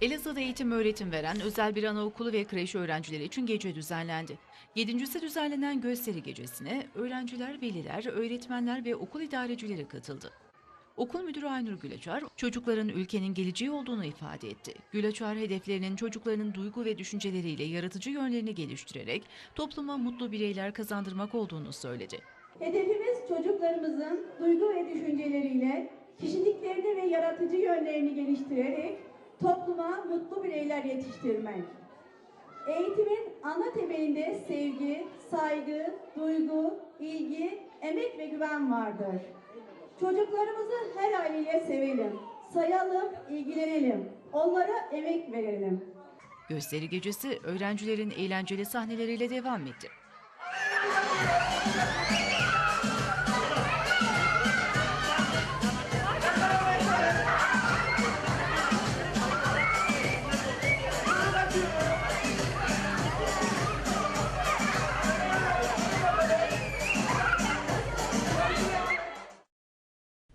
Elazığ'da eğitim öğretim veren özel bir anaokulu ve kreş öğrencileri için gece düzenlendi. Yedincisi düzenlenen gösteri gecesine öğrenciler, veliler, öğretmenler ve okul idarecileri katıldı. Okul müdürü Aynur Güleçar, çocukların ülkenin geleceği olduğunu ifade etti. Güleçar, hedeflerinin çocuklarının duygu ve düşünceleriyle yaratıcı yönlerini geliştirerek topluma mutlu bireyler kazandırmak olduğunu söyledi. Hedefimiz çocuklarımızın duygu ve düşünceleriyle kişiliklerini ve yaratıcı yönlerini geliştirerek topluma mutlu bireyler yetiştirmek. Eğitimin ana temelinde sevgi, saygı, duygu, ilgi, emek ve güven vardır. Çocuklarımızı her haliyle sevelim, sayalım, ilgilenelim, onlara emek verelim. Gösteri gecesi öğrencilerin eğlenceli sahneleriyle devam etti.